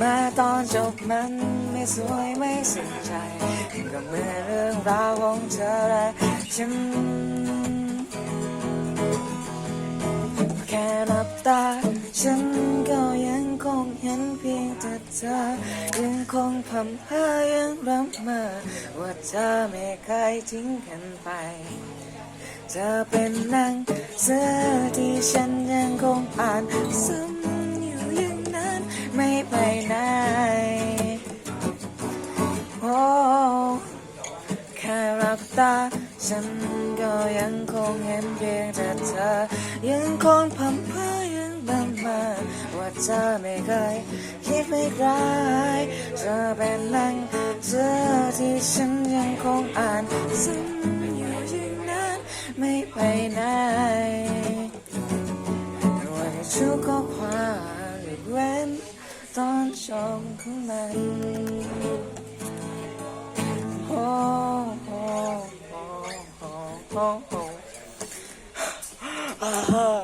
มาตอนจบมันไม่สวยไม่สนใจก็เมื่อเรื่องราวของเธอและฉันแค่หลับตา ฉันก็ยังคงเห็นเพียงแต่เธอ ยังคงพำเพ้อยังรำมอว่าเธอไม่เคยทิ้งกันไปเธอเป็นหนังเสือที่ฉันยังคงอ่านซ้ำ แค่รับตาฉันก็ยังคงเห็นเพียงแต่เธอ ยังคงพำเพ้อยังบังมาว่าเธอไม่เคยคิดไม่ร้ายเธอเป็นหนังเสือที่ฉันยังคงอ่านซ้ำอยู่อย่างนั้นไม่ไปไหนวันชุกข้อความเว้นตอนชมของมัน ho. Uh-huh.